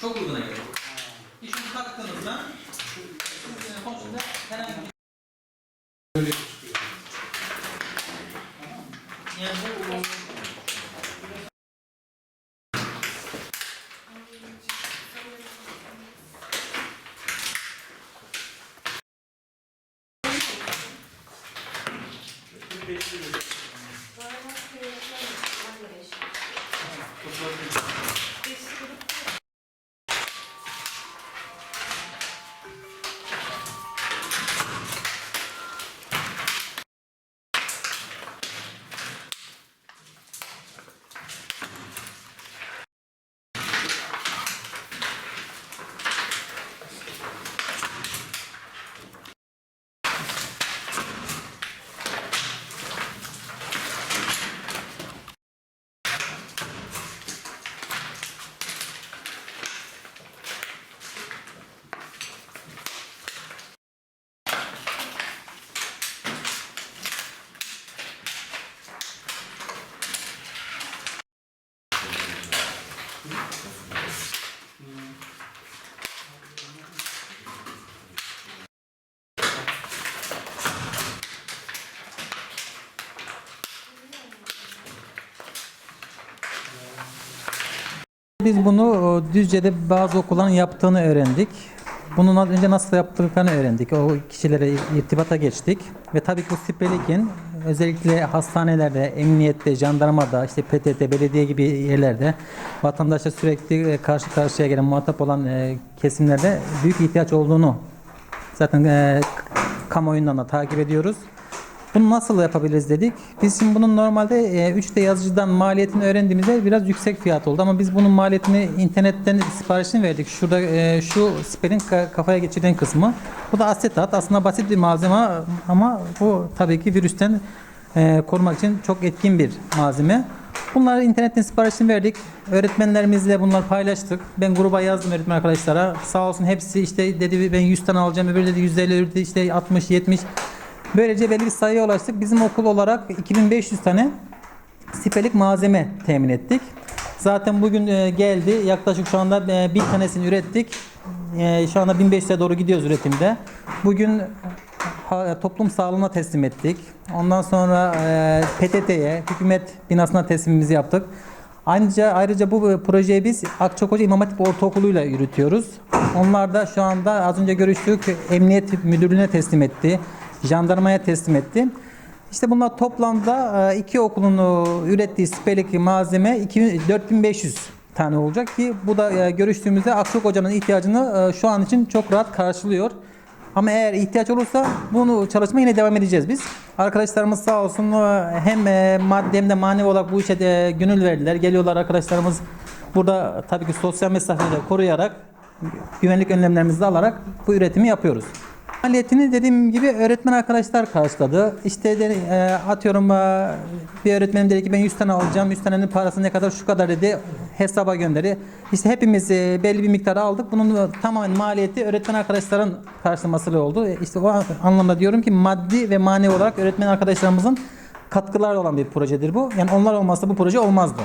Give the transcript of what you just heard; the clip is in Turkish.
Çok uygun hareket. teşekkür ederim. Biz bunu Düzce'de bazı okulların yaptığını öğrendik. Bunun önce nasıl yaptıklarını öğrendik. O kişilere irtibata geçtik. Ve tabii ki bu Sipelik'in özellikle hastanelerde, emniyette, jandarmada, işte PTT, belediye gibi yerlerde vatandaşla sürekli e, karşı karşıya gelen muhatap olan e, kesimlerde büyük ihtiyaç olduğunu zaten e, kamuoyundan da takip ediyoruz. Bunu nasıl yapabiliriz dedik. Biz şimdi bunun normalde e, 3D yazıcıdan maliyetini öğrendiğimizde biraz yüksek fiyat oldu ama biz bunun maliyetini internetten siparişini verdik. Şurada e, şu siperin ka- kafaya geçirilen kısmı. Bu da asetat. Aslında basit bir malzeme ama bu tabii ki virüsten e, korumak için çok etkin bir malzeme. Bunları internetten siparişini verdik. Öğretmenlerimizle bunları paylaştık. Ben gruba yazdım öğretmen arkadaşlara. Sağ olsun hepsi işte dedi ben 100 tane alacağım. Öbürü dedi 150, öbürü dedi işte 60, 70. Böylece belli bir sayıya ulaştık. Bizim okul olarak 2500 tane sipelik malzeme temin ettik. Zaten bugün e, geldi. Yaklaşık şu anda e, bir tanesini ürettik. E, şu anda 1500'e doğru gidiyoruz üretimde. Bugün toplum sağlığına teslim ettik. Ondan sonra PTT'ye, hükümet binasına teslimimizi yaptık. Ayrıca, ayrıca bu projeyi biz Akçakoca İmam Hatip Ortaokulu'yla yürütüyoruz. Onlar da şu anda az önce görüştük Emniyet Müdürlüğü'ne teslim etti. Jandarmaya teslim etti. İşte bunlar toplamda e, iki okulun ürettiği siperlik malzeme 2000 4500 tane olacak ki bu da e, görüştüğümüzde Akçakoca'nın ihtiyacını e, şu an için çok rahat karşılıyor. Ama eğer ihtiyaç olursa bunu çalışma yine devam edeceğiz biz. Arkadaşlarımız sağ olsun hem maddi hem de manevi olarak bu işe de gönül verdiler. Geliyorlar arkadaşlarımız burada tabii ki sosyal mesafeyi de koruyarak güvenlik önlemlerimizi alarak bu üretimi yapıyoruz. Maliyetini dediğim gibi öğretmen arkadaşlar karşıladı. İşte de, e, atıyorum e, bir öğretmenim dedi ki ben 100 tane alacağım. 100 tanenin parası ne kadar şu kadar dedi. Hesaba gönderi. İşte hepimiz e, belli bir miktar aldık. Bunun tamamen maliyeti öğretmen arkadaşların karşılaması oldu. E, İşte o anlamda diyorum ki maddi ve manevi olarak öğretmen arkadaşlarımızın katkılarla olan bir projedir bu. Yani onlar olmazsa bu proje olmazdı.